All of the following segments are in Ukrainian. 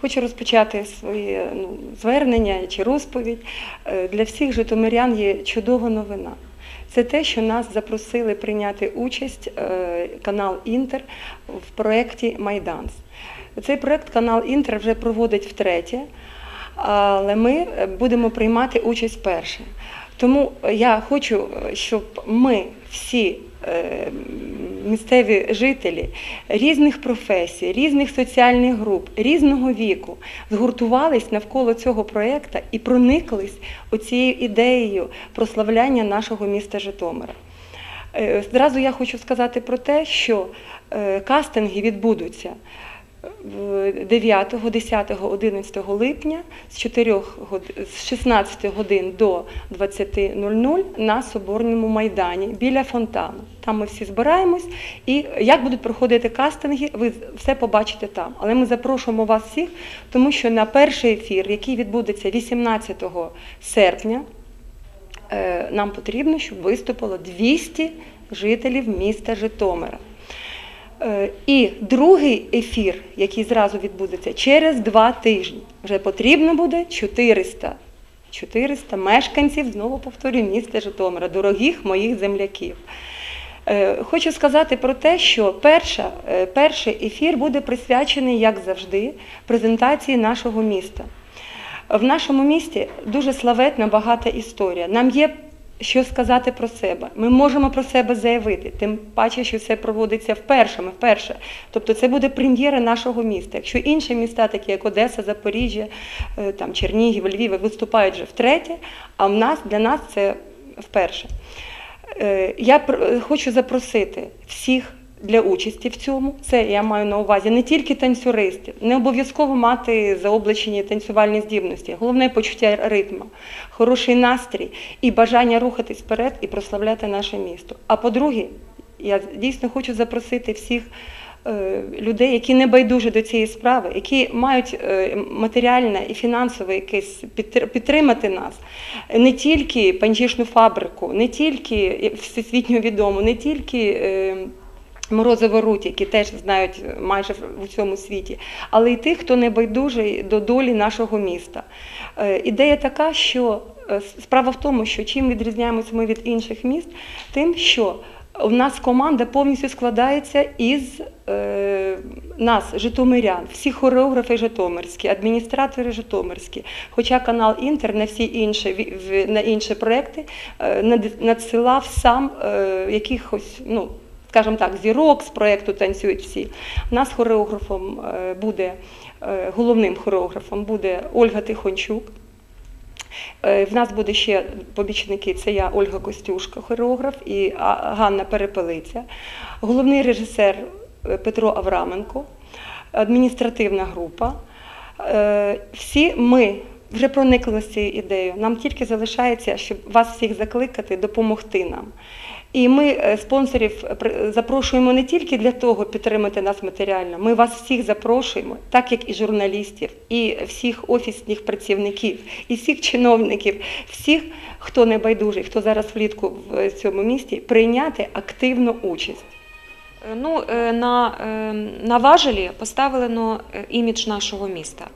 Хочу розпочати своє ну, звернення чи розповідь. Е, Для всіх житомирян є чудова новина. Це те, що нас запросили прийняти участь е, канал Інтер в проєкті Майданс. Цей проєкт канал Інтер вже проводить втретє, але ми е, будемо приймати участь вперше. Тому я хочу, е, щоб ми всі е, місцеві жителі різних професій, різних соціальних груп, різного віку згуртувались навколо цього проєкту і прониклись оцією ідеєю прославляння нашого міста Житомира. Е, Зразу я хочу сказати про те, що кастинги відбудуться 9, 10, 11 липня з 4 з 16 годин до 20.00 на Соборному майдані біля фонтану. Там ми всі збираємось, і як будуть проходити кастинги, ви все побачите там. Але ми запрошуємо вас всіх, тому що на перший ефір, який відбудеться 18 серпня, е, нам потрібно, щоб виступило 200 жителів міста Житомира. Е, І другий ефір, який зразу відбудеться через два тижні, вже потрібно буде 400, 400 мешканців, знову повторюю, міста Житомира, дорогих моїх земляків. Е, Хочу сказати про те, що перша, е, перший ефір буде присвячений, як завжди, презентації нашого міста. В нашому місті дуже славетна багата історія. Нам є що сказати про себе. Ми можемо про себе заявити, тим паче, що це проводиться вперше. Ми вперше. Тобто це буде прем'єра нашого міста. Якщо інші міста, такі як Одеса, Запоріжжя, е, там Чернігів, Львів, виступають вже втретє, а в нас для нас це вперше. Е, Я хочу запросити всіх для участі в цьому. Це я маю на увазі не тільки танцюристів, не обов'язково мати заоблачені танцювальні здібності, головне почуття ритму, хороший настрій і бажання рухатись вперед і прославляти наше місто. А по-друге, я дійсно хочу запросити всіх. е, Людей, які не байдужі до цієї справи, які мають е, матеріальне і фінансове якесь підтримати нас, не тільки панчішну фабрику, не тільки всесвітньо відому, не тільки Руть, які теж знають майже в усьому світі, але й тих, хто не байдужий до долі нашого міста. Е, Ідея така, що е, справа в тому, що чим відрізняємося ми від інших міст, тим, що у нас команда повністю складається із е, нас, житомирян, всі хореографи житомирські, адміністратори житомирські. Хоча канал Інтер на всі інші на інші проекти е, надсилав сам е, якихось, ну скажімо так, зірок з проєкту танцюють всі. У нас хореографом е, буде е, головним хореографом буде Ольга Тихончук. Е, В нас буде ще побічники, це я Ольга Костюшка, хореограф, і Ганна Перепелиця, головний режисер Петро Авраменко, адміністративна група. Всі ми вже проникли з цією ідеєю. Нам тільки залишається, щоб вас всіх закликати, допомогти нам. І ми е, спонсорів при- запрошуємо не тільки для того підтримати нас матеріально. Ми вас всіх запрошуємо, так як і журналістів, і всіх офісних працівників, і всіх чиновників, всіх, хто не байдужий, хто зараз влітку в цьому місті, прийняти активну участь. Е, Ну, е, на, е, на важелі поставлено імідж нашого міста.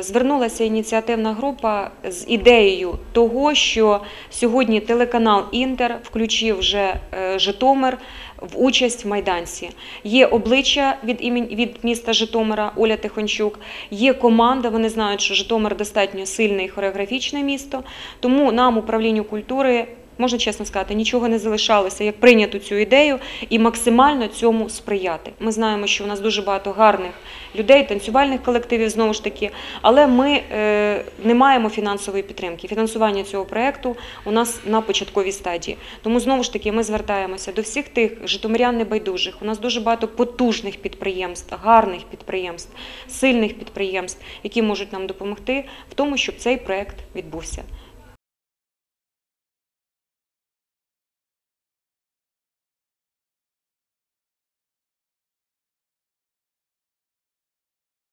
Звернулася ініціативна група з ідеєю того, що сьогодні телеканал Інтер включив вже Житомир в участь в майданці. Є обличчя від імені від міста Житомира Оля Тихончук, є команда. Вони знають, що Житомир достатньо сильне і хореографічне місто. Тому нам управлінню культури. Можна чесно сказати, нічого не залишалося, як прийняти цю ідею і максимально цьому сприяти. Ми знаємо, що у нас дуже багато гарних людей, танцювальних колективів знову ж таки, але ми е, не маємо фінансової підтримки. Фінансування цього проекту у нас на початковій стадії. Тому знову ж таки ми звертаємося до всіх тих житомирян небайдужих. У нас дуже багато потужних підприємств, гарних підприємств, сильних підприємств, які можуть нам допомогти в тому, щоб цей проект відбувся.